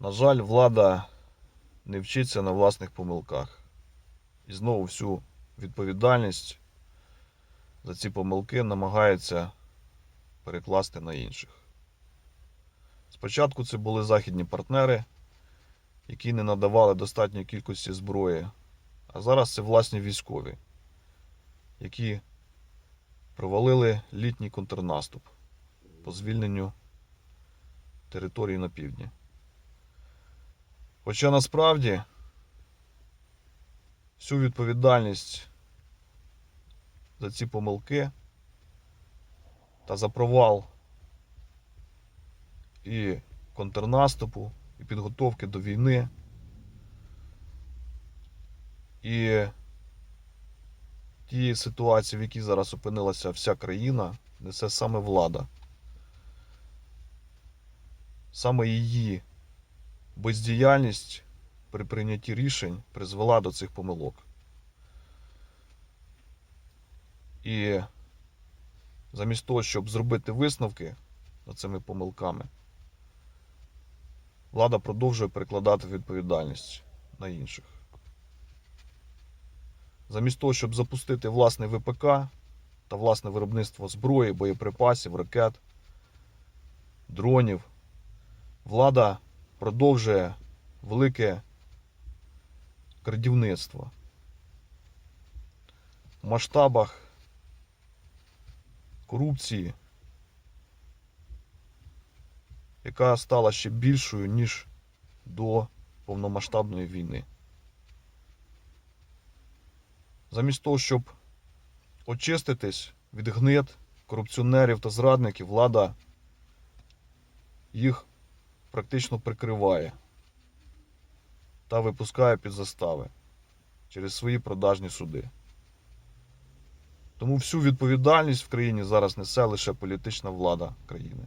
На жаль, влада не вчиться на власних помилках. І знову всю відповідальність за ці помилки намагається перекласти на інших. Спочатку це були західні партнери, які не надавали достатньої кількості зброї, а зараз це власні військові, які провалили літній контрнаступ по звільненню території на півдні. Хоча насправді всю відповідальність за ці помилки та за провал і контрнаступу, і підготовки до війни, і тієї ситуації, в якій зараз опинилася вся країна, несе саме влада. Саме її бездіяльність при прийнятті рішень призвела до цих помилок. І замість того, щоб зробити висновки над цими помилками, влада продовжує перекладати відповідальність на інших. Замість того, щоб запустити власне ВПК та власне виробництво зброї, боєприпасів, ракет, дронів, влада продовжує велике крадівництво в масштабах корупції, яка стала ще більшою, ніж до повномасштабної війни. Замість того, щоб очиститись від гнид, корупціонерів та зрадників, влада їх практично прикриває та випускає під застави через свої продажні суди. Тому всю відповідальність в країні зараз несе лише політична влада країни.